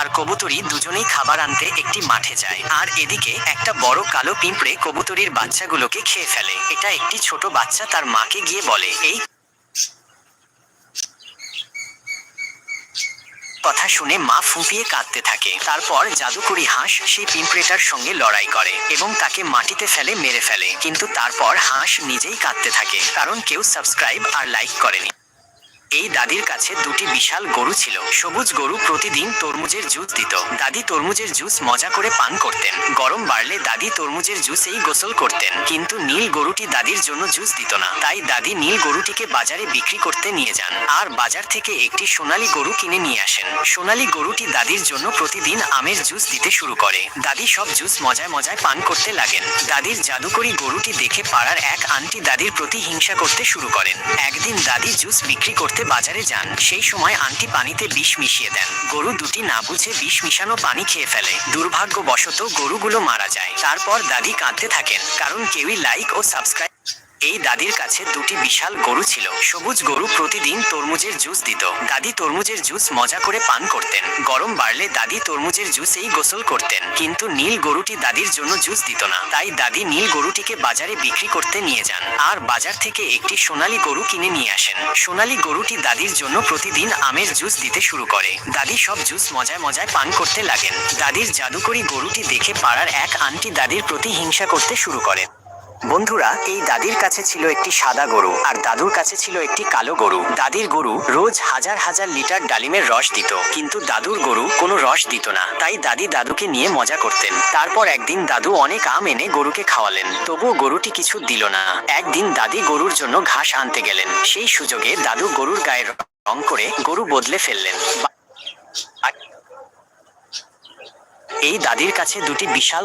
আর কবুতরি দুজনেই খাবার আনতে একটি মাঠে যায়। আর এদিকে একটা বড় কালো পিঁপড়ে কবুতরির বাচ্চাগুলোকে খেয়ে ফেলে। এটা একটি ছোট বাচ্চা তার মাকে গিয়ে বলে, এই কথা শুনে মা ফুঁপিয়ে কাঁদতে থাকে। তারপর জাদুকরি হাঁস সেই পিঁপড়েটার সঙ্গে লড়াই করে এবং তাকে মাটিতে ফেলে মেরে ফেলে। কিন্তু তারপর হাঁস নিজেই কাঁদতে থাকে, কারণ কেউ সাবস্ক্রাইব আর লাইক করেনি। এই দাদির কাছে দুটি বিশাল গরু ছিল। সবুজ গরু প্রতিদিন তরমুজের জুস দিত। দাদি তরমুজের জুস মজা করে পান করতেন। গরম বাড়লে দাদি তরমুজের জুসেই গোসল করতেন। কিন্তু নীল গরুটি দাদির জন্য জুস দিত না। তাই দাদি নীল গরুটিকে বাজারে বিক্রি করতে নিয়ে যান। আর বাজার থেকে একটি সোনালী গরু কিনে নিয়ে আসেন। সোনালী গরুটি দাদির জন্য প্রতিদিন আমের জুস দিতে শুরু করে। দাদি সব জুস মজায় মজায় পান করতে লাগেন। দাদির জাদুকরি গরুটি দেখে পাড়ার এক আন্টি দাদির প্রতি হিংসা করতে শুরু করেন। একদিন দাদি জুস বিক্রি করতে বাজারে যান। সেই সময় আন্টি পানিতে বিষ মিশিয়ে দেন। গরু দুটি না বুঝে বিষ মিশানো পানি খেয়ে ফেলে। দুর্ভাগ্যবশত গরুগুলো মারা যায়। তারপর দাদি কাঁদতে থাকেন, কারণ কেউই লাইক ও সাবস্ক্রাইব এই দাদির কাছে দুটি বিশাল গরু ছিল। সবুজ গরু প্রতিদিন তরমুজের জুস দিত। দাদি তরমুজের জুস মজা করে পান করতেন। গরম বাড়লে দাদি তরমুজের জুসেই গোসল করতেন। কিন্তু নীল গরুটি দাদির জন্য জুস দিত না। তাই দাদি নীল গরুটিকে বাজারে বিক্রি করতে নিয়ে যান। আর বাজার থেকে একটি সোনালী গরু কিনে নিয়ে আসেন। সোনালী গরুটি দাদির জন্য প্রতিদিন আমের জুস দিতে শুরু করে। দাদি সব জুস মজায় মজায় পান করতে লাগেন। দাদির জাদুকরি গরুটি দেখে পাড়ার এক আন্টি দাদির প্রতি হিংসা করতে শুরু করেন বন্ধুরা, এই দাদির কাছে ছিল একটি সাদা গরু, আর দাদুর কাছে ছিল একটি কালো গরু। দাদির গরু রোজ হাজার হাজার লিটার ডালিমের রস দিত, কিন্তু দাদুর গরু কোনো রস দিত না। তাই দাদি দাদুকে নিয়ে মজা করতেন। তারপর একদিন দাদু অনেক আম এনে গরুকে খাওয়ালেন। তবুও গরুটি কিছু দিল না। একদিন দাদি গরুর জন্য ঘাস আনতে গেলেন। সেই সুযোগে দাদু গরুর গায়ের রং করে গরু বদলে ফেললেন। এই দাদির কাছে দুটি বিশাল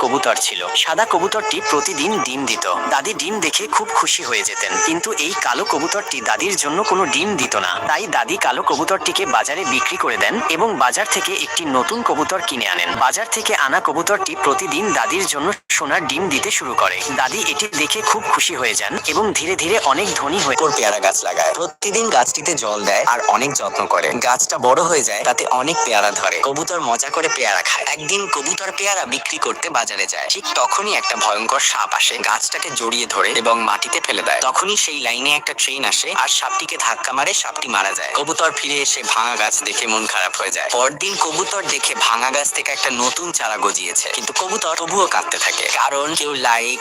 কবুতর ছিল। সাদা কবুতরটি প্রতিদিন ডিম দিত। দাদি ডিম দেখে খুব খুশি হয়ে যেতেন। কিন্তু এই কালো কবুতরটি দাদির জন্য কোনো ডিম দিত না। তাই দাদি কালো কবুতরটিকে বাজারে বিক্রি করে দেন এবং বাজার থেকে একটি নতুন কবুতর কিনে আনেন। বাজার থেকে আনা কবুতরটি প্রতিদিন দাদির জন্য সোনার ডিম দিতে শুরু করে। দাদি এটি দেখে খুব খুশি হয়ে যান এবং ধীরে ধীরে অনেক ধনী হয়ে উপর পেয়ারা গাছ লাগায়। প্রতিদিন গাছটিতে জল দেয় আর অনেক যত্ন করে। গাছটা বড় হয়ে যায়, তাতে অনেক পেয়ারা ধরে। কবুতর মজা করে পেয়ারা খায়। একদিন কবুতর পেয়ারা বিক্রি করতে বাজারে যায়। ঠিক তখনই একটা ভয়ঙ্কর সাপ আসে। গাছটাকে জড়িয়ে ধরে এবং মাটিতে ফেলে দেয়। তখনই সেই লাইনে একটা ট্রেন আসে আর সাপটিকে ধাক্কা মারে সাপটি মারা যায়। কবুতর ফিরে এসে ভাঙা গাছ দেখে মন খারাপ হয়ে যায়। পরদিন কবুতর দেখে ভাঙা গাছ থেকে একটা নতুন চারা গজিয়েছে। কিন্তু কবুতর তবুও কাঁদতে থাকে। কারণ কেউ লাইক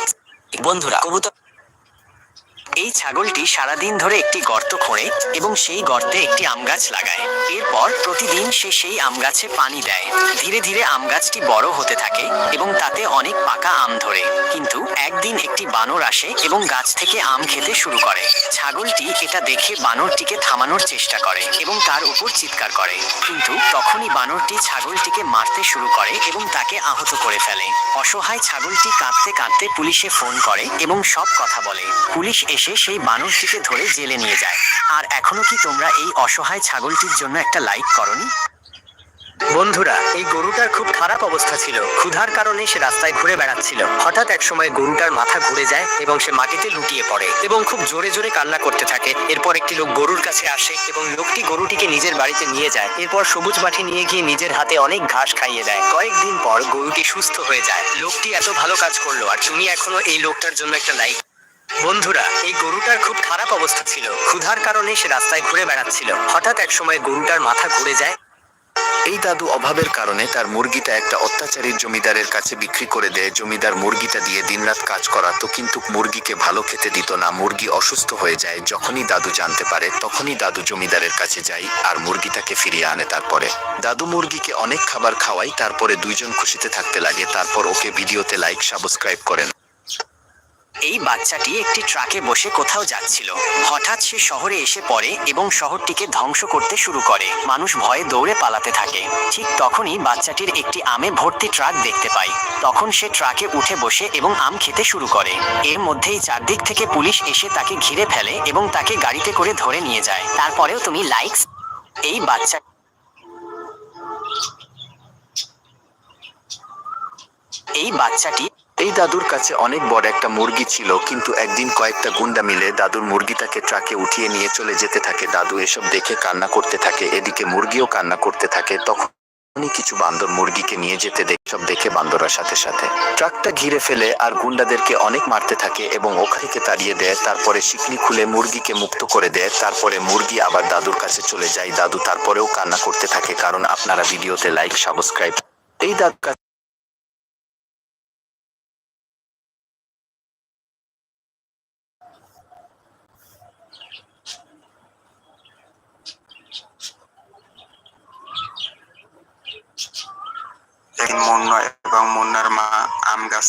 বন্ধুরা কবুতর এই ছাগলটি সারাদিন ধরে একটি গর্ত খোঁড়ে এবং সেই গর্তে একটি আম গাছ লাগায়। এরপর প্রতিদিন সে সেই আম গাছে পানি দেয়। ধীরে ধীরে আম গাছটি বড় হতে থাকে এবং তাতে অনেক পাকা আম ধরে। কিন্তু একদিন একটি বানর আসে এবং গাছ থেকে আম খেতে শুরু করে। ছাগলটি এটা দেখে বানরটিকে থামানোর চেষ্টা করে এবং তার উপর চিৎকার করে। কিন্তু তখনই বানরটি ছাগলটিকে মারতে শুরু করে এবং তাকে আহত করে ফেলে। অসহায় ছাগলটি কাঁদতে কাঁদতে পুলিশে ফোন করে এবং সব কথা বলে। পুলিশ এসে সেই বানরটিকে ধরে জেলে নিয়ে যায়। আর এখনও কি তোমরা এই অসহায় ছাগলটির জন্য একটা লাইক করনি? বন্ধুরা, এই গরুটার খুব খারাপ অবস্থা ছিল। ক্ষুধার কারণে সে রাস্তায় ঘুরে বেড়াচ্ছিল। হঠাৎ এক সময় গরুটার মাথা ঘুরে যায় এবং সে মাটিতে লুটিয়ে পড়ে এবং খুব জোরে জোরে কান্না করতে থাকে। এরপর একটি লোক গরুর কাছে আসে এবং লোকটি গরুটিকে নিজের বাড়িতে নিয়ে যায়। এরপর সবুজ মাঠে নিয়ে গিয়ে নিজের হাতে অনেক ঘাস খাইয়ে দেয়। কয়েকদিন পর গরুটি সুস্থ হয়ে যায়। লোকটি এত ভালো কাজ করল, আর তুমি এখনও এই লোকটার জন্য একটা লাইক বন্ধুরা, এই গরুটার খুব খারাপ অবস্থা ছিল। ক্ষুধার কারণে সে রাস্তায় ঘুরে বেড়াচ্ছিল। হঠাৎ এক সময় গরুটার মাথা ঘুরে যায়। এই দাদু অভাবের কারণে তার মুরগিটা একটা অত্যাচারী জমিদারের কাছে বিক্রি করে দেয়। জমিদার মুরগিটা দিয়ে দিনরাত কাজ করাতো, কিন্তু মুরগিকে ভালো খেতে দিত না। মুরগি অসুস্থ হয়ে যায়। যখনই দাদু জানতে পারে, তখনই দাদু জমিদারের কাছে যায় আর মুরগিটাকে ফিরিয়ে আনে তারপরে। দাদু মুরগিকে অনেক খাবার খাওয়াই তারপরে দুইজন খুশিতে থাকতে লাগে। তারপর ওকে ভিডিওতে লাইক সাবস্ক্রাইব করেন। এই বাচ্চাটি একটি ট্রাকে বসে কোথাও যাচ্ছিল। হঠাৎ সে শহরে এসে পড়ে এবং শহরটিকে ধ্বংস করতে শুরু করে। মানুষ ভয়ে দৌড়ে পালাতে থাকে। ঠিক তখনই বাচ্চাটির একটি আমে ভর্তি ট্রাক দেখতে পায় তখন সে ট্রাকে উঠে বসে এবং আম খেতে শুরু করে। এর মধ্যেই চারদিক থেকে পুলিশ এসে তাকে ঘিরে ফেলে এবং তাকে গাড়িতে করে ধরে নিয়ে যায়। তারপরেও তুমি লাইকস? এই বাচ্চা এই বাচ্চাটি এই দাদুর কাছে অনেক বড় একটা মুরগি ছিল, কিন্তু একদিন কয়েকটা গুন্ডা মিলে দাদুর মুরগিটাকে ট্রাকে উঠিয়ে নিয়ে চলে যেতে থাকে। দাদু এসব দেখে কান্না করতে থাকে, এদিকে মুরগিও কান্না করতে থাকে। তখনই কিছু বান্দর মুরগিকে নিয়ে যেতে দেখে, সব দেখে বান্দরের সাথে সাথে। ট্রাকটা ঘিরে ফেলে আর গুন্ডাদেরকে অনেক মারতে থাকে এবং ওখানে তাড়িয়ে দেয়, তারপরে শিকলি খুলে মুরগিকে মুক্ত করে দেয়, তারপরে মুরগি আবার দাদুর কাছে চলে যায়। দাদু তারপরেও কান্না করতে থাকে, কারণ আপনারা ভিডিওতে লাইক সাবস্ক্রাইব এই দাদুর মুন্না এবং মুন্নার মা আম গাছ।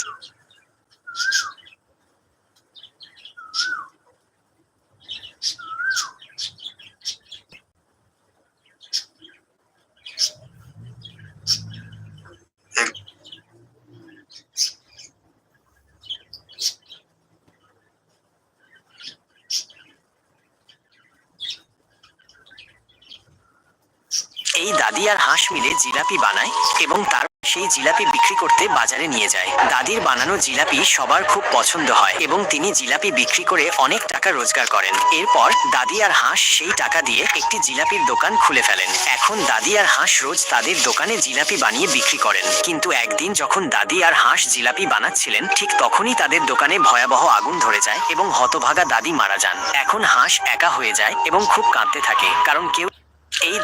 এই দাদি আর হাঁস মিলে জিলাপি বানায় এবং তার সেই জিলাপি বিক্রি করতে বাজারে নিয়ে যায়। দাদির বানানো জিলাপি সবার খুব পছন্দ হয় এবং তিনি জিলাপি বিক্রি করে অনেক টাকা রোজগার করেন। এরপর দাদি আর হাঁস সেই টাকা দিয়ে একটি জিলাপির দোকান খুলে ফেলেন। এখন দাদি আর হাঁস রোজ তাদের দোকানে জিলাপি বানিয়ে বিক্রি করেন। কিন্তু একদিন যখন দাদি আর হাঁস জিলাপি বানাচ্ছিলেন, ঠিক তখনই তাদের দোকানে ভয়াবহ আগুন ধরে যায় এবং হতভাগা দাদি মারা যান। এখন হাঁস একা হয়ে যায় এবং খুব কাঁদতে থাকে, কারণ কেউ এই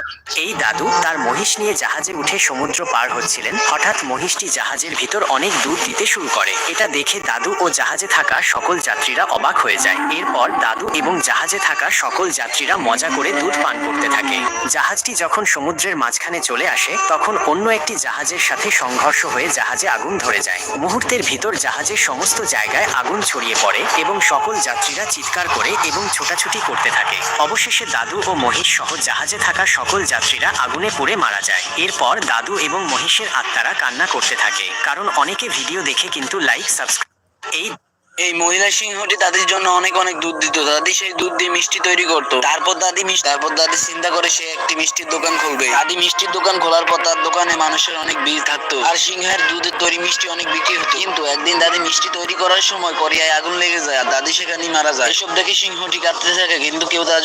এই দাদু তার মহিষ নিয়ে জাহাজে উঠে সমুদ্র পার হচ্ছিলেন। হঠাৎ মহিষটি জাহাজের ভিতর অনেক দুধ দিতে শুরু করে। এটা দেখে দাদু ও জাহাজে থাকা সকল যাত্রীরা অবাক হয়ে যায়। এরপর দাদু এবং জাহাজে থাকা সকল যাত্রীরা মজা করে দুধ পান করতে থাকে। জাহাজটি যখন সমুদ্রের মাঝখানে চলে আসে, তখন অন্য একটি জাহাজের সাথে সংঘর্ষ হয়ে জাহাজে আগুন ধরে যায়। মুহূর্তের ভিতর জাহাজের সমস্ত জায়গায় আগুন ছড়িয়ে পড়ে এবং সকল যাত্রীরা চিৎকার করে এবং ছোটাছুটি করতে থাকে। অবশেষে দাদু ও মহিষ সহ জাহাজে থাকা সকল যাত্রীরা আগুনে পুড়ে মারা যায়। এরপর দাদু এবং মহিষের আত্মারা কান্না করতে থাকে। কারণ অনেকে ভিডিও দেখে কিন্তু লাইক সাবস্ক্রাইব এই এই মহিলা সিংহটি দাদির জন্য অনেক অনেক দুধ দিত। দাদি সেই দুধ দিয়ে মিষ্টি তৈরি করতো। তারপর দাদি মিষ্টি তারপর দাদি চিন্তা করে সে একটি মিষ্টির দোকান খুলবে। দাদি মিষ্টির দোকান খোলার পর তার দোকানে মানুষের অনেক ভিড় থাকতো। আর সিংহের দুধের তৈরি মিষ্টি অনেক বিক্রি হতো। কিন্তু একদিন দাদি মিষ্টি তৈরি করার সময় করিয়ায় আগুন লেগে যায় আর দাদি সেখানেই মারা যায়। এসব দেখে সিংহটি কাঁদতে থাকে, কিন্তু কেউ তার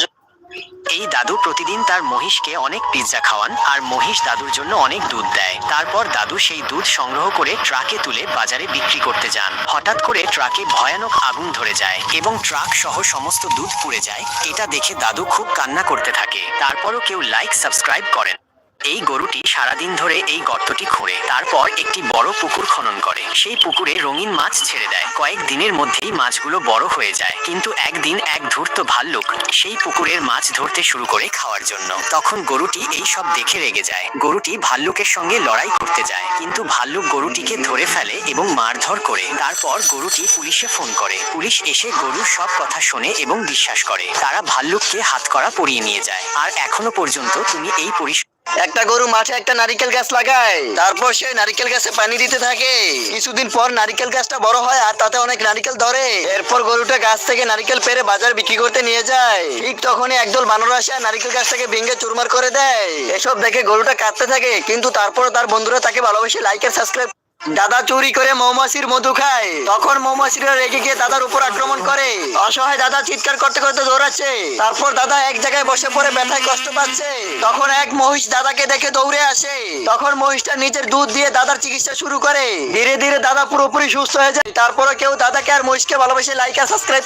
এই দাদু প্রতিদিন তার মহিষকে অনেক পিৎজা খাওয়ান আর মহিষ দাদুর জন্য অনেক দুধ দেয়। তারপর দাদু সেই দুধ সংগ্রহ করে ট্রাকে তুলে বাজারে বিক্রি করতে যান। হঠাৎ করে ট্রাকে ভয়ানক আগুন ধরে যায় এবং ট্রাক সহ সমস্ত দুধ পুড়ে যায়। এটা দেখে দাদু খুব কান্না করতে থাকে। তারপরও কেউ লাইক সাবস্ক্রাইব করেন। এই গরুটি সারাদিন ধরে এই গর্তটি খোঁড়ে, তারপর একটি বড় পুকুর খনন করে। সেই পুকুরে রঙিন মাছ ছেড়ে দেয়। কয়েক দিনের মধ্যেই মাছগুলো বড় হয়ে যায়। কিন্তু একদিন এক ধূর্ত ভাল্লুক সেই পুকুরের মাছ ধরতে শুরু করে খাওয়ার জন্য। তখন গরুটি এই সব দেখে রেগে যায়। গরুটি ভাল্লুকের সঙ্গে লড়াই করতে যায়। কিন্তু ভাল্লুক গরুটিকে ধরে ফেলে এবং মারধর করে। তারপর গরুটি পুলিশে ফোন করে। পুলিশ এসে গরুর সব কথা শোনে এবং বিশ্বাস করে। তারা ভাল্লুককে হাতকড়া পরিয়ে নিয়ে যায়। আর এখনও পর্যন্ত তুমি এই পরিস একটা গরু মাঠে একটা নারিকেল গাছ লাগায়, তারপর সে নারিকেল গাছে পানি দিতে থাকে। কিছুদিন পর নারিকেল গাছটা বড় হয় আর তাতে অনেক নারিকেল ধরে। এরপর গরুটা গাছ থেকে নারিকেল পেরে বাজার বিক্রি করতে নিয়ে যায়। ঠিক তখনই একদল বানর আসে নারিকেল গাছটাকে ভেঙে চুরমার করে দেয়। এসব দেখে গরুটা কাঁদতে থাকে, কিন্তু তারপর তার বন্ধুরা তাকে ভালোবেসে লাইক আর সাবস্ক্রাইব দাদা চুরি করে মৌমাছির মধু খায়। তখন মৌমাছিরা রেগে গিয়ে দাদার উপর আক্রমণ করে। অসহায় দাদা চিৎকার করতে করতে দৌড়াচ্ছে। তারপর দাদা এক জায়গায় বসে পড়ে ব্যথায় কষ্ট পাচ্ছে। তখন এক মহিষ দাদাকে দেখে দৌড়ে আসে। তখন মহিষটা নিজের দুধ দিয়ে দাদার চিকিৎসা শুরু করে। ধীরে ধীরে দাদা পুরোপুরি সুস্থ হয়ে যায়। তারপরে কেউ দাদাকে আর মহিষকে ভালোবেসে লাইক আর সাবস্ক্রাইব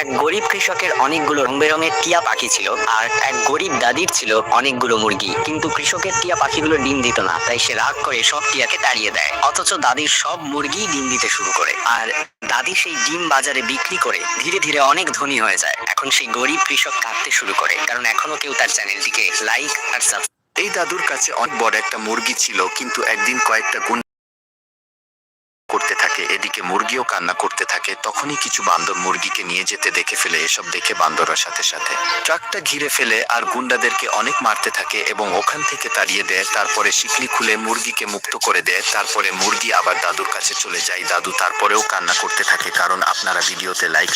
এক গরিব কৃষকের অনেকগুলো রং বেরঙের টিয়া পাখি ছিল আর এক গরিব দাদির ছিল অনেকগুলো মুরগি। কিন্তু কৃষকের টিয়া পাখিগুলো ডিম দিত না, তাই সে রাগ করে সব টিয়াকে তাড়িয়ে দেয়। অথচ দাদির সব মুরগি ডিম দিতে শুরু করে আর দাদি সেই ডিম বাজারে বিক্রি করে ধীরে ধীরে অনেক ধনী হয়ে যায়। এখন সেই গরিব কৃষক কাঁদতে শুরু করে, কারণ এখনও কেউ তার চ্যানেলটিকে লাইক আর সাবস্ক্রাইব এই দাদুর কাছে অনেক বড় একটা মুরগি ছিল, কিন্তু একদিন কয়েকটা গুণ করতে থাকে, এদিকে মুরগিও কান্না করতে থাকে, তখনই কিছু বান্দর মুরগিকে নিয়ে যেতে দেখে ফেলে, এসব দেখে বান্দরের সাথে সাথে। ট্রাকটা ঘিরে ফেলে আর গুন্ডাদেরকে অনেক মারতে থাকে এবং ওখান থেকে তাড়িয়ে দেয়, তারপরে শিকলি খুলে মুরগিকে মুক্ত করে দেয়, তারপরে মুরগি আবার দাদুর কাছে চলে যায়, দাদু তারপরেও কান্না করতে থাকে, কারণ আপনারা ভিডিওতে লাইক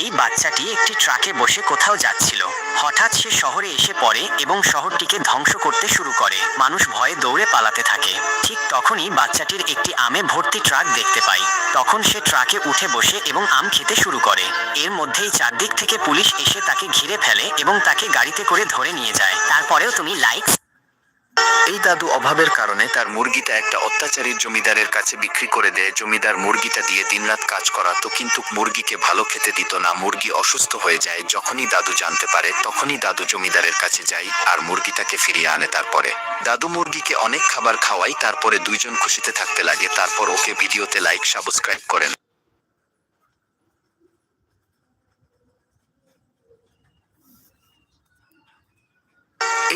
এই বাচ্চাটি একটি ট্রাকে বসে কোথাও যাচ্ছিল। হঠাৎ সে শহরে এসে পড়ে এবং শহরটিকে ধ্বংস করতে শুরু করে। মানুষ ভয়ে দৌড়ে পালাতে থাকে। ঠিক তখনই বাচ্চাটির একটি আমে ভর্তি ট্রাক দেখতে পাই। তখন সে ট্রাকে উঠে বসে এবং আম খেতে শুরু করে। এর মধ্যেই চারদিক থেকে পুলিশ এসে তাকে ঘিরে ফেলে এবং তাকে গাড়িতে করে ধরে নিয়ে যায়। তারপরেও তুমি লাইক এই দাদু অভাবের কারণে তার মুরগিটা একটা অত্যাচারীর জমিদারের কাছে বিক্রি করে দেয়। জমিদার মুরগিটা দিয়ে দিনরাত কাজ করাতো, কিন্তু মুরগিকে ভালো খেতে দিত না। মুরগি অসুস্থ হয়ে যায়। যখনই দাদু জানতে পারে, তখনই দাদু জমিদারের কাছে যায় আর মুরগিটাকে ফিরিয়ে আনে তারপরে। দাদু মুরগিকে অনেক খাবার খাওয়াই, তারপরে দুইজন খুশিতে থাকতে লাগে। তারপর ওকে ভিডিওতে লাইক সাবস্ক্রাইব করেন।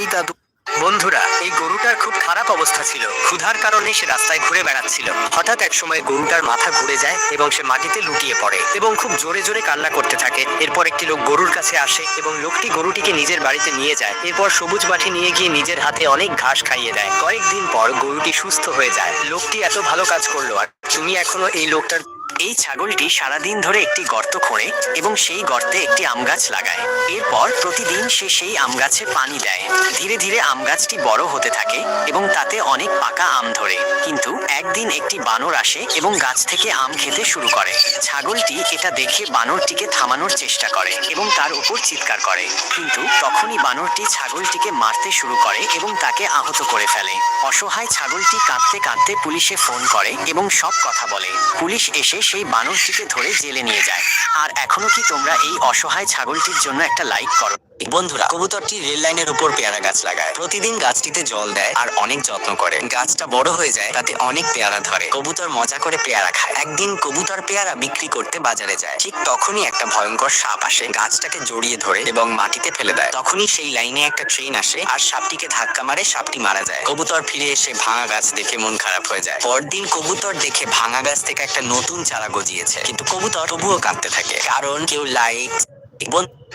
এই দাদু বন্ধুরা, এই গরুটার খুব খারাপ অবস্থা ছিল। ক্ষুধার কারণে সে রাস্তায় ঘুরে বেড়াচ্ছিল। হঠাৎ এক সময় গরুটার মাথা ঘুরে যায় এবং সে মাটিতে লুটিয়ে পড়ে এবং খুব জোরে জোরে কান্না করতে থাকে। এরপর একটি লোক গরুর কাছে আসে এবং লোকটি গরুটিকে নিজের বাড়িতে নিয়ে যায়। এরপর সবুজ মাঠে নিয়ে গিয়ে নিজের হাতে অনেক ঘাস খাইয়ে দেয়। কয়েকদিন পর গরুটি সুস্থ হয়ে যায়। লোকটি এত ভালো কাজ করল আর তুমি এখনও এই লোকটার এই ছাগলটি সারাদিন ধরে একটি গর্ত খোঁড়ে এবং সেই গর্তে একটি আম গাছ লাগায়। এরপর প্রতিদিন সে সেই আম গাছে পানি দেয়। ধীরে ধীরে আম গাছটি বড় হতে থাকে এবং তাতে অনেক পাকা আম ধরে। কিন্তু একদিন একটি বানর আসে এবং গাছ থেকে আম খেতে শুরু করে। ছাগলটি এটা দেখে বানরটিকে থামানোর চেষ্টা করে এবং তার উপর চিৎকার করে। কিন্তু তখনই বানরটি ছাগলটিকে মারতে শুরু করে এবং তাকে আহত করে ফেলে। অসহায় ছাগলটি কাঁদতে কাঁদতে পুলিশে ফোন করে এবং সব কথা বলে। পুলিশ এসে সেই বানরটিকে ধরে জেলে নিয়ে যায়। আর এখনও কি তোমরা এই অসহায় ছাগলটির জন্য একটা লাইক করো? বন্ধুরা, কবুতরটি রেল লাইনের উপর পেয়ারা গাছ লাগায়। প্রতিদিন গাছটিতে জল দেয় আর অনেক যত্ন করে। গাছটা বড় হয়ে যায়, তাতে অনেক পেয়ারা ধরে। কবুতর মজা করে পেয়ারা খায়। একদিন কবুতর পেয়ারা বিক্রি করতে বাজারে যায়। ঠিক তখনই একটা ভয়ঙ্কর সাপ আসে। গাছটাকে জড়িয়ে ধরে এবং মাটিতে ফেলে দেয়। তখনই সেই লাইনে একটা ট্রেন আসে আর সাপটিকে ধাক্কা মারে সাপটি মারা যায়। কবুতর ফিরে এসে ভাঙা গাছ দেখে মন খারাপ হয়ে যায়। পরদিন কবুতর দেখে ভাঙা গাছ থেকে একটা নতুন চারা গজিয়েছে। কিন্তু কবুতর তবুও কাঁদতে থাকে। কারণ কেউ লাইক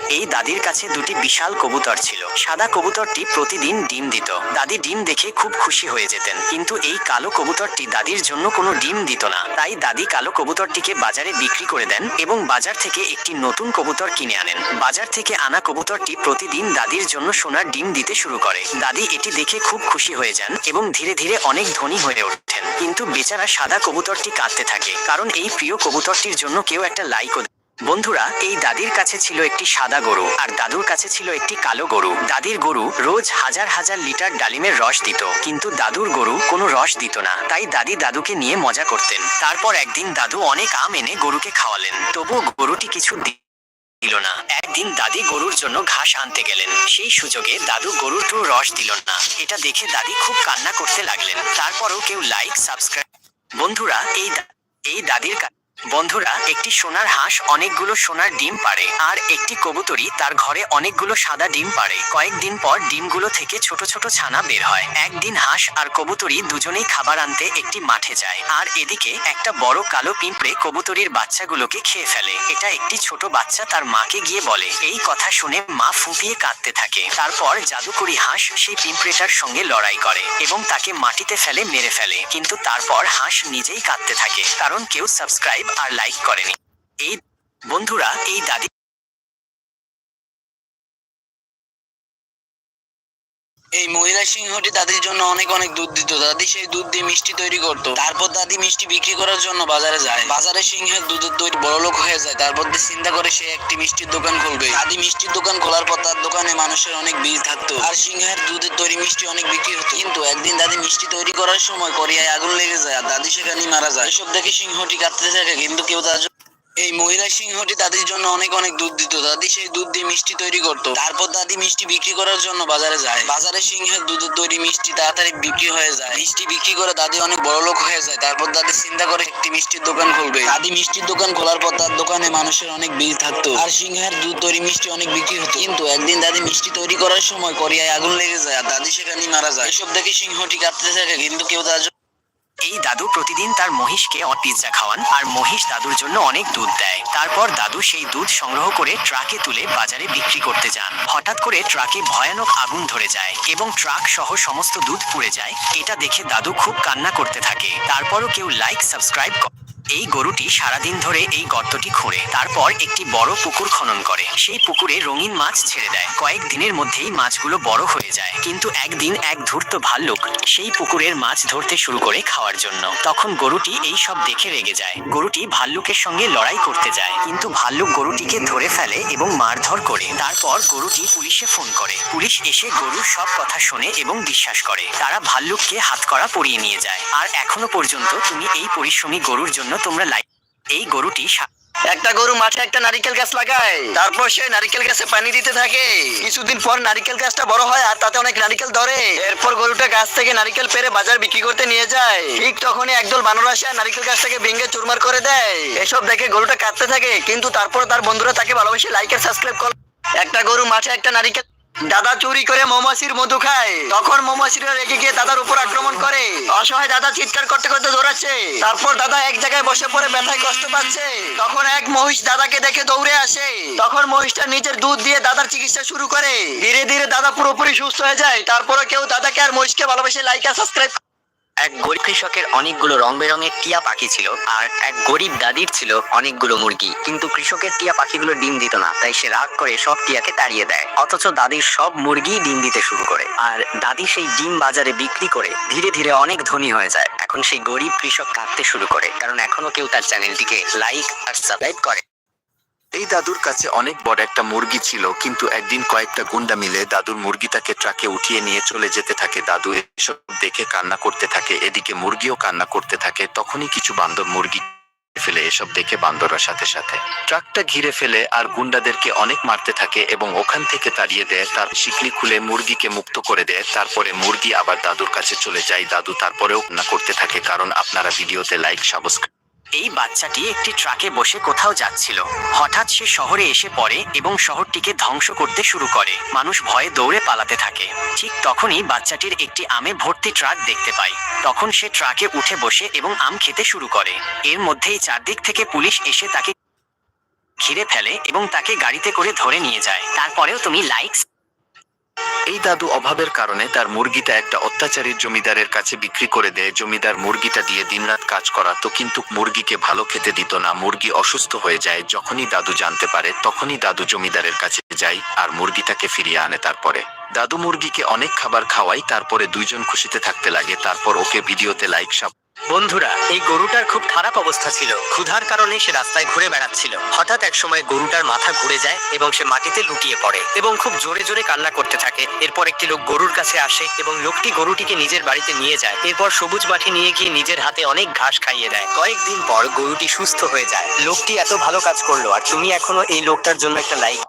এই দাদির কাছে দুটি বিশাল কবুতর ছিল। সাদা কবুতরটি প্রতিদিন ডিম দিত। দাদি ডিম দেখে খুব খুশি হয়ে যেতেন। কিন্তু এই কালো কবুতরটি দাদির জন্য কোনো ডিম দিত না। তাই দাদি কালো কবুতরটিকে বাজারে বিক্রি করে দেন এবং বাজার থেকে একটি নতুন কবুতর কিনে আনেন। বাজার থেকে আনা কবুতরটি প্রতিদিন দাদির জন্য সোনার ডিম দিতে শুরু করে। দাদি এটি দেখে খুব খুশি হয়ে যান এবং ধীরে ধীরে অনেক ধনী হয়ে ওঠেন। কিন্তু বেচারা সাদা কবুতরটি কাঁদতে থাকে। কারণ এই প্রিয় কবুতরটির জন্য কেউ একটা লাইকও বন্ধুরা, এই দাদির কাছে ছিল একটি সাদা গরু, আর দাদুর কাছে ছিল একটি কালো গরু। দাদির গরু রোজ হাজার হাজার লিটার ডালিমের রস দিত, কিন্তু দাদুর গরু কোনো রস দিত না। তাই দাদি দাদুকে নিয়ে মজা করতেন। তারপর একদিন দাদু অনেক আম এনে গরুকে খাওয়ালেন। তবু গরুটি কিছু দিল না। একদিন দাদি গরুর জন্য ঘাস আনতে গেলেন। সেই সুযোগে দাদু গরুর টু রস দিল না। এটা দেখে দাদি খুব কান্না করতে লাগলেন। তারপরও কেউ লাইক সাবস্ক্রাইব বন্ধুরা, এই এই দাদির কা- বন্ধুরা, একটি সোনার হাঁস অনেকগুলো সোনার ডিম পাড়ে, আর একটি কবুতরি তার ঘরে অনেকগুলো সাদা ডিম পাড়ে। কয়েকদিন পর ডিমগুলো থেকে ছোট ছোট ছানা বের হয়। একদিন হাঁস আর কবুতরি দুজনেই খাবার আনতে একটি মাঠে যায়, আর এদিকে একটা বড় কালো পিঁপড়ে কবুতরির বাচ্চাগুলোকে খেয়ে ফেলে। এটা একটি ছোট বাচ্চা তার মাকে গিয়ে বলে, এই কথা শুনে মা ফুঁপিয়ে কাঁদতে থাকে। তারপর জাদুকরি হাঁস সেই পিঁপড়েটার সঙ্গে লড়াই করে এবং তাকে মাটিতে ফেলে মেরে ফেলে। কিন্তু তারপর হাঁস নিজেই কাঁদতে থাকে, কারণ কেউ সাবস্ক্রাইব আর লাইক করেনি। এই বন্ধুরা এই দাদি এই মহিলা সিংহটি দাদির জন্য অনেক অনেক দুধ দিত। দাদি সেই দুধ দিয়ে মিষ্টি তৈরি করতো। তারপর দাদি মিষ্টি বিক্রি করার জন্য বাজারে যায়। বাজারে সিংহের দুধের তৈরি বড় লোক হয়ে যায়। তারপর দিয়ে চিন্তা করে সে একটি মিষ্টির দোকান খুলবে। দাদি মিষ্টির দোকান খোলার পর তার দোকানে মানুষের অনেক ভিড় থাকতো। আর সিংহের দুধের তৈরি মিষ্টি অনেক বিক্রি হতো। কিন্তু একদিন দাদি মিষ্টি তৈরি করার সময় করিয়ায় আগুন লেগে যায় আর দাদি সেখানেই মারা যায়। এসব দেখে সিংহটি কাঁদতে থাকে, কিন্তু কেউ তার এই মহিলা সিংহটি দাদির জন্য অনেক অনেক দুধ দিত। দাদি সেই দুধ দিয়ে মিষ্টি তৈরি করতো। তারপর দাদি মিষ্টি বিক্রি করার জন্য বাজারে যায়। বাজারে সিংহের দুধের তৈরি মিষ্টি তাড়াতাড়ি বিক্রি হয়ে যায়। মিষ্টি বিক্রি করে দাদি অনেক বড় লোক হয়ে যায়। তারপর দাদি চিন্তা করে একটি মিষ্টির দোকান খুলবে। দাদি মিষ্টির দোকান খোলার পর তার দোকানে মানুষের অনেক ভিড় থাকতো। আর সিংহের দুধ তৈরি মিষ্টি অনেক বিক্রি হতো। কিন্তু একদিন দাদি মিষ্টি তৈরি করার সময় করিয়ায় আগুন লেগে যায় আর দাদি সেখানেই মারা যায়। এসব দেখে সিংহটি কাঁদতে থাকে। কিন্তু কেউ তার এই দাদু প্রতিদিন তার মহিষকে পিৎজা খাওয়ান, আর মহিষ দাদুর জন্য অনেক দুধ দেয়। তারপর দাদু সেই দুধ সংগ্রহ করে ট্রাকে তুলে বাজারে বিক্রি করতে যান। হঠাৎ করে ট্রাকে ভয়ানক আগুন ধরে যায় এবং ট্রাক সহ সমস্ত দুধ পুড়ে যায়। এটা দেখে দাদু খুব কান্না করতে থাকে। তারপরও কেউ লাইক সাবস্ক্রাইব এই গরুটি সারাদিন ধরে এই গর্তটি খুঁড়ে তারপর একটি বড় পুকুর খনন করে। সেই পুকুরে রঙিন মাছ ছেড়ে দেয়। কয়েক দিনের মধ্যেই মাছগুলো বড় হয়ে যায়। কিন্তু একদিন এক ধূর্ত ভাল্লুক সেই পুকুরের মাছ ধরতে শুরু করে খাওয়ার জন্য। তখন গরুটি এই সব দেখে রেগে যায়। গরুটি ভাল্লুকের সঙ্গে লড়াই করতে যায়। কিন্তু ভাল্লুক গরুটিকে ধরে ফেলে এবং মারধর করে। তারপর গরুটি পুলিশে ফোন করে। পুলিশ এসে গরুর সব কথা শোনে এবং বিশ্বাস করে। তারা ভাল্লুককে হাতকড়া পরিয়ে নিয়ে যায়। আর এখনও পর্যন্ত তুমি এই পরিশ্রমী গরুর জন্য তোমরা লাইক এই গরুটি একটা গরু মাঠে একটা নারিকেল গাছ লাগায়। তারপর সে নারিকেল গাছে পানি দিতে থাকে। কিছুদিন পর নারিকেল গাছটা বড় হয় আর তাতে অনেক নারিকেল ধরে। এরপর গরুটা গাছ থেকে নারিকেল পেরে বাজার বিক্রি করতে নিয়ে যায়। ঠিক তখনই একদল বানর আসে আর নারিকেল গাছটাকে ভেঙে চুরমার করে দেয়। এসব দেখে গরুটা কাঁদতে থাকে, কিন্তু তারপর তার বন্ধুরা তাকে ভালোবেসে লাইক আর সাবস্ক্রাইব করে একটা গরু মাঠে একটা নারিকেল দাদা চুরি করে মৌমাছির মধু খায়। তখন মৌমাছিরা রেগে গিয়ে দাদার উপর আক্রমণ করে। অসহায় দাদা চিৎকার করতে করতে দৌড়াচ্ছে। তারপর দাদা এক জায়গায় বসে পড়ে ব্যথায় কষ্ট পাচ্ছে। তখন এক মহিষ দাদাকে দেখে দৌড়ে আসে। তখন মহিষটা নিজের দুধ দিয়ে দাদার চিকিৎসা শুরু করে। ধীরে ধীরে দাদা পুরোপুরি সুস্থ হয়ে যায়। তারপরে কেউ দাদাকে আর মহিষকে ভালোবেসে লাইক আর সাবস্ক্রাইব এক গরিব কৃষকের অনেকগুলো রং বেরঙের টিয়া পাখি ছিল আর এক গরিব দাদির ছিল অনেকগুলো মুরগি। কিন্তু কৃষকের টিয়া পাখিগুলো ডিম দিত না, তাই সে রাগ করে সব টিয়াকে তাড়িয়ে দেয়। অথচ দাদির সব মুরগি ডিম দিতে শুরু করে। আর দাদি সেই ডিম বাজারে বিক্রি করে ধীরে ধীরে অনেক ধনী হয়ে যায়। এখন সেই গরিব কৃষক কাঁদতে শুরু করে, কারণ এখনও কেউ তার চ্যানেলটিকে লাইক আর সাবস্ক্রাইব করে। এই দাদুর কাছে অনেক বড় একটা মুরগি ছিল, কিন্তু একদিন কয়েকটা গুন্ডা মিলে দাদুর মুরগিটাকে ট্রাকে উঠিয়ে নিয়ে চলে যেতে থাকে। দাদু এসব দেখে কান্না করতে থাকে, এদিকে মুরগিও কান্না করতে থাকে। তখনই কিছু বান্দর মুরগি ফেলে, এসব দেখে বান্দররা সাথে সাথে। ট্রাকটা ঘিরে ফেলে আর গুন্ডাদেরকে অনেক মারতে থাকে এবং ওখান থেকে তাড়িয়ে দেয়, তার শিকলি খুলে মুরগিকে মুক্ত করে দেয়। তারপরে মুরগি আবার দাদুর কাছে চলে যায়। দাদু তারপরেও কান্না করতে থাকে, কারণ আপনারা ভিডিওতে লাইক সাবস্ক্রাইব এই বাচ্চাটি একটি ট্রাকে বসে কোথাও যাচ্ছিল। হঠাৎ সে শহরে এসে পড়ে এবং শহরটিকে ধ্বংস করতে শুরু করে। মানুষ ভয়ে দৌড়ে পালাতে থাকে। ঠিক তখনই বাচ্চাটির একটি আমে ভর্তি ট্রাক দেখতে পায় তখন সে ট্রাকে উঠে বসে এবং আম খেতে শুরু করে। এর মধ্যেই চারদিক থেকে পুলিশ এসে তাকে ঘিরে ফেলে এবং তাকে গাড়িতে করে ধরে নিয়ে যায়। তারপরেও তুমি লাইক এই দাদু অভাবের কারণে তার মুরগিটা একটা অত্যাচারীর জমিদারের কাছে বিক্রি করে দেয়। জমিদার মুরগিটা দিয়ে দিনরাত কাজ করাতো কিন্তু মুরগিকে ভালো খেতে দিত না। মুরগি অসুস্থ হয়ে যায়। যখনই দাদু জানতে পারে, তখনই দাদু জমিদারের কাছে যায় আর মুরগিটাকে ফিরিয়ে আনে তারপরে। দাদু মুরগিকে অনেক খাবার খাওয়াই তারপরে দুইজন খুশিতে থাকতে লাগে। তারপর ওকে ভিডিওতে লাইক সাব বন্ধুরা, এই গরুটার খুব খারাপ অবস্থা ছিল। ক্ষুধার কারণে সে রাস্তায় ঘুরে বেড়াচ্ছিল। হঠাৎ এক সময় গরুটার মাথা ঘুরে যায় এবং সে মাটিতে লুটিয়ে পড়ে এবং খুব জোরে জোরে কান্না করতে থাকে। এরপর একটি লোক গরুর কাছে আসে এবং লোকটি গরুটিকে নিজের বাড়িতে নিয়ে যায়। এরপর সবুজ মাটি নিয়ে গিয়ে নিজের হাতে অনেক ঘাস খাইয়ে দেয়। কয়েকদিন পর গরুটি সুস্থ হয়ে যায়। লোকটি এত ভালো কাজ করল, আর তুমি এখনও এই লোকটার জন্য একটা লাইক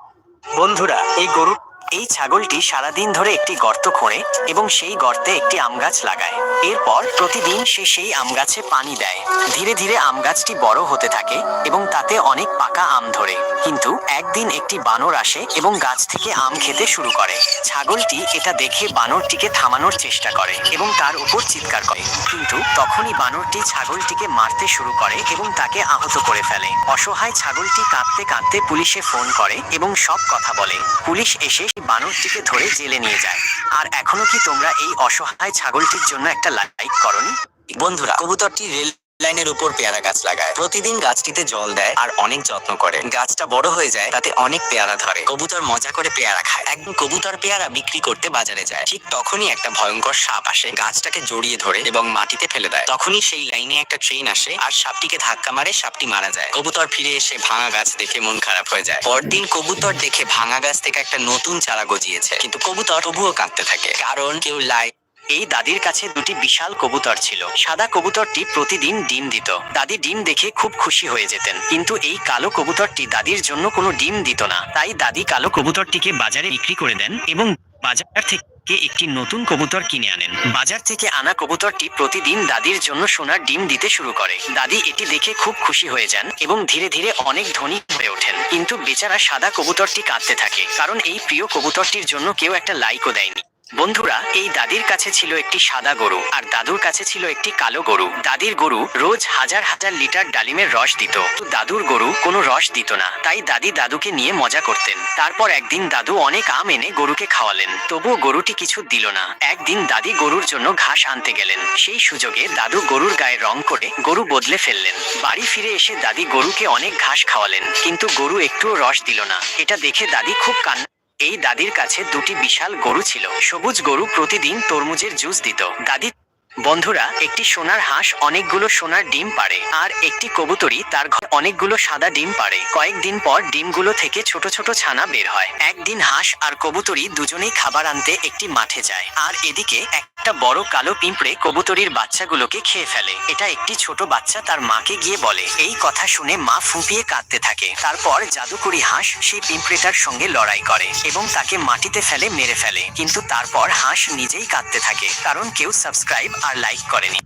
বন্ধুরা, এই গরু এই ছাগলটি সারাদিন ধরে একটি গর্ত খোঁড়ে এবং সেই গর্তে একটি আম গাছ লাগায়। এরপর প্রতিদিন সে সেই আম গাছে পানি দেয়। ধীরে ধীরে আম গাছটি বড় হতে থাকে এবং তাতে অনেক পাকা আম ধরে। কিন্তু একদিন একটি বানর আসে এবং গাছ থেকে আম খেতে শুরু করে। ছাগলটি এটা দেখে বানরটিকে থামানোর চেষ্টা করে এবং তার উপর চিৎকার করে। কিন্তু তখনই বানরটি ছাগলটিকে মারতে শুরু করে এবং তাকে আহত করে ফেলে। অসহায় ছাগলটি কাঁদতে কাঁদতে পুলিশে ফোন করে এবং সব কথা বলে। পুলিশ এসে বানরটিকে ধরে জেলে নিয়ে যায়। আর এখনও কি তোমরা এই অসহায় ছাগলটির জন্য একটা লাইক করনি? বন্ধুরা, কবুতরটি রেল লাইনের উপর পেয়ারা গাছ লাগায়। প্রতিদিন গাছটিতে জল দেয় আর অনেক যত্ন করে। গাছটা বড় হয়ে যায়, তাতে অনেক পেয়ারা ধরে। কবুতর মজা করে পেয়ারা খায়। একদিন কবুতর পেয়ারা বিক্রি করতে বাজারে যায়। ঠিক তখনই একটা ভয়ঙ্কর সাপ আসে। গাছটাকে জড়িয়ে ধরে এবং মাটিতে ফেলে দেয়। তখনই সেই লাইনে একটা ট্রেন আসে আর সাপটিকে ধাক্কা মারে, সাপটি মারা যায়। কবুতর ফিরে এসে ভাঙা গাছ দেখে মন খারাপ হয়ে যায়। পরদিন কবুতর দেখে ভাঙা গাছ থেকে একটা নতুন চারা গজিয়েছে। কিন্তু কবুতর তবুও কাঁদতে থাকে। কারণ কেউ লাই এই দাদির কাছে দুটি বিশাল কবুতর ছিল। সাদা কবুতরটি প্রতিদিন ডিম দিত। দাদি ডিম দেখে খুব খুশি হয়ে যেতেন। কিন্তু এই কালো কবুতরটি দাদির জন্য কোনো ডিম দিত না। তাই দাদি কালো কবুতরটিকে বাজারে বিক্রি করে দেন এবং বাজার থেকে কে একটি নতুন কবুতর কিনে আনেন। বাজার থেকে আনা কবুতরটি প্রতিদিন দাদির জন্য সোনার ডিম দিতে শুরু করে। দাদি এটি দেখে খুব খুশি হয়ে যান এবং ধীরে ধীরে অনেক ধনী হয়ে ওঠেন। কিন্তু বেচারা সাদা কবুতরটি কাঁদতে থাকে। কারণ এই প্রিয় কবুতরটির জন্য কেউ একটা লাইকও দেয়নি। বন্ধুরা, এই দাদির কাছে ছিল একটি সাদা গরু, আর দাদুর কাছে ছিল একটি কালো গরু। দাদির গরু রোজ হাজার হাজার লিটার ডালিমের রস দিত। দাদুর গরু কোনো রস দিত না। তাই দাদি দাদুকে নিয়ে মজা করতেন। তারপর একদিন দাদু অনেক আম এনে গরুকে খাওয়ালেন। তবুও গরুটি কিছু দিল না। একদিন দাদি গরুর জন্য ঘাস আনতে গেলেন। সেই সুযোগে দাদু গরুর গায়ে রং করে গরু বদলে ফেললেন। বাড়ি ফিরে এসে দাদি গরুকে অনেক ঘাস খাওয়ালেন। কিন্তু গরু একটুও রস দিল না। এটা দেখে দাদি খুব কান্না এই দাদির কাছে দুটি বিশাল গরু ছিল। সবুজ গরু প্রতিদিন তরমুজের জুস দিত। দাদি বন্ধুরা, একটি সোনার হাঁস অনেকগুলো সোনার ডিম পাড়ে, আর একটি কবুতরি তার ঘর অনেকগুলো সাদা ডিম পাড়ে। কয়েকদিন পর ডিমগুলো থেকে ছোট ছোট ছানা বের হয়। একদিন হাঁস আর কবুতরি দুজনেই খাবার আনতে একটি মাঠে যায়, আর এদিকে একটা বড় কালো পিঁপড়ে কবুতরির বাচ্চাগুলোকে খেয়ে ফেলে। এটা একটি ছোট বাচ্চা তার মাকে গিয়ে বলে, এই কথা শুনে মা ফুঁপিয়ে কাঁদতে থাকে। তারপর জাদুকরি হাঁস সেই পিঁপড়েটার সঙ্গে লড়াই করে এবং তাকে মাটিতে ফেলে মেরে ফেলে। কিন্তু তারপর হাঁস নিজেই কাঁদতে থাকে, কারণ কেউ সাবস্ক্রাইব আর লাইক করেনি।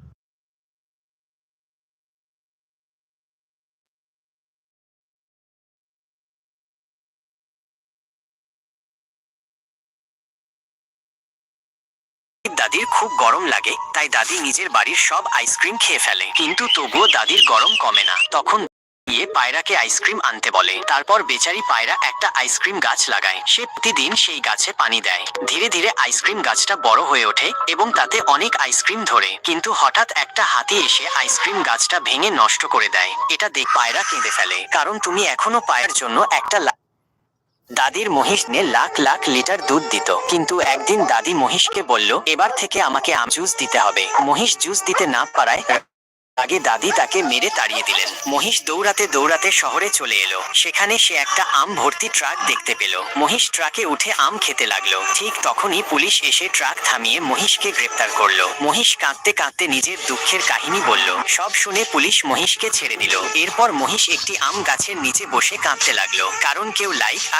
দাদির খুব গরম লাগে, তাই দাদি নিজের বাড়ির সব আইসক্রিম খেয়ে ফেলে। কিন্তু তবুও দাদির গরম কমে না। তখন গিয়ে পায়রাকে আইসক্রিম আনতে বলে। তারপর বেচারি পায়রা একটা আইসক্রিম গাছ লাগায়। সে প্রতিদিন সেই গাছে পানি দেয়। ধীরে ধীরে আইসক্রিম গাছটা বড় হয়ে ওঠে এবং তাতে অনেক আইসক্রিম ধরে। কিন্তু হঠাৎ একটা হাতি এসে আইসক্রিম গাছটা ভেঙে নষ্ট করে দেয়। এটা দেখ পায়রা কেঁদে ফেলে। কারণ তুমি এখনও পায়ের জন্য একটা দাদির মহিষ নে লাখ লাখ লিটার দুধ দিত। কিন্তু একদিন দাদি মহিষকে বলল, এবার থেকে আমাকে আম জুস দিতে হবে। মহিষ জুস দিতে না পারায় আগে দাদি তাকে মেরে তাড়িয়ে দিলেন। মহিষ দৌড়াতে দৌড়াতে শহরে চলে এলো। সেখানে সে একটা আম ভর্তি ট্রাক দেখতে পেল। মহিষ ট্রাকে উঠে আম খেতে লাগল। ঠিক তখনই পুলিশ এসে ট্রাক থামিয়ে মহিষকে গ্রেপ্তার করল। মহিষ কাঁদতে কাঁদতে নিজের দুঃখের কাহিনী বলল। সব শুনে পুলিশ মহিষকে ছেড়ে দিল। এরপর মহিষ একটি আম গাছের নিচে বসে কাঁদতে লাগল। কারণ কেউ লাইক আর